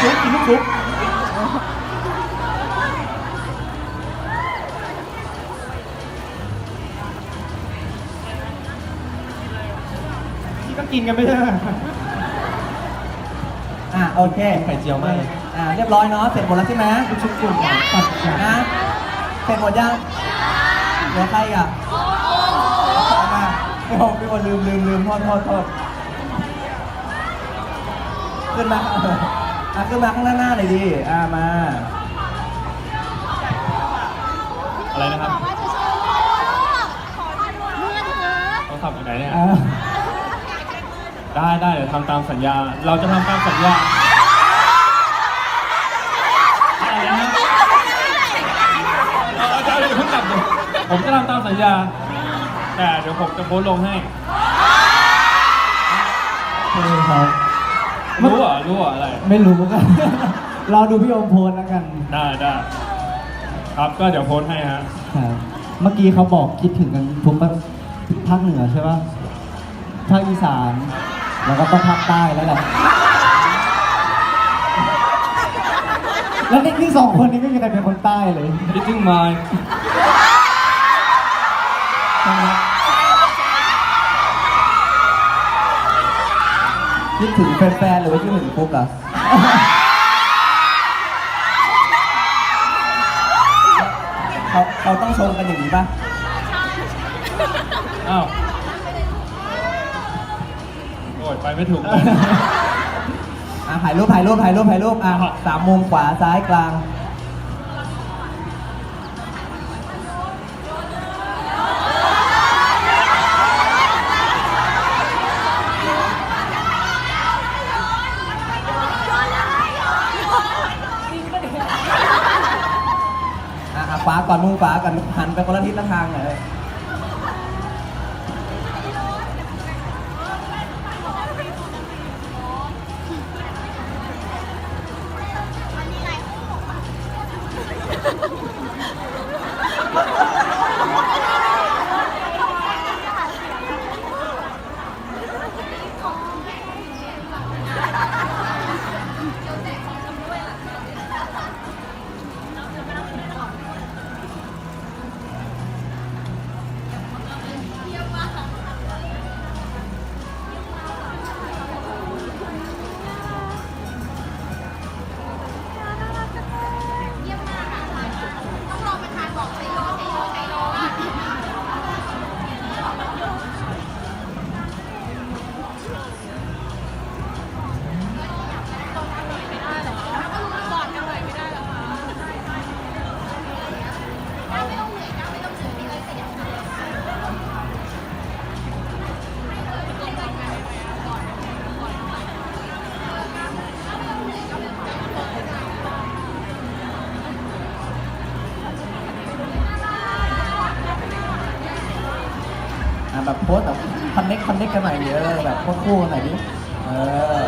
ชุบกินลูกชุบพี่ก็กินกันไม่ใช่เหรออะโอเคไข่เจียวมากเลยอะเรียบร้อยเนาะเสร็จหมดแล้วใช่ไหมลูกชุบกลุ่มตัดขานะเสร็จหมดยังเหลือใครอีกอะเอามาพี่โอพี่โอลืมลืมลืมโทษโทษโทษขึ้นมา อะขึ้นมาข้างหน้าหน้าหน่อยดิอะมาอะไรนะครับว่าจะโชว์เมื่อเธอต้องทำยังไงเนี่ยอะได้ได้เดี๋ยวทำตามสัญญา เราจะทำตามสัญญาอะไรนะเอออาจารย์เดี๋ยวเพิ่งกลับเลยผมจะทำตามสัญญา แต่เดี๋ยวผมจะโพสต์ลงให้ใช่ครับ รู้เหรอรู้เหรออะไร ไม่รู้กัน รอดูพี่โอมโพสแล้วกันได้ได้ครับก็เดี๋ยวโพสต์ให้ฮะ ครับเมื่อกี้เขาบอกคิดถึงกันทุกภาภาคเหนือใช่ปะภาคอีสาน แล้วก็ต้องภาคใต้แล้วแหละ แล้วนี่นี่สองคนนี้ไม่มีใครเป็นคนใต้เลยคิด คิดถึงแฟนๆหรือว่าคิดถึงฟุกอะเขาเขาต้องชมกันอย่างนี้ป่ะอ้าวโอ้ยไปไม่ถูกเลย อะถ่ายรูปถ่ายรูปถ่ายรูปถ่ายรูปอะสามมุมขวาซ้ายกลาง ก่อนมุมขวาก่อนหันไปคนละทิศละทางหน่อย แบบโพสแบบคอนเน็กคอนเน็กกันหน่อยเยอะแบบโพสคู่กันหน่อยดิเออ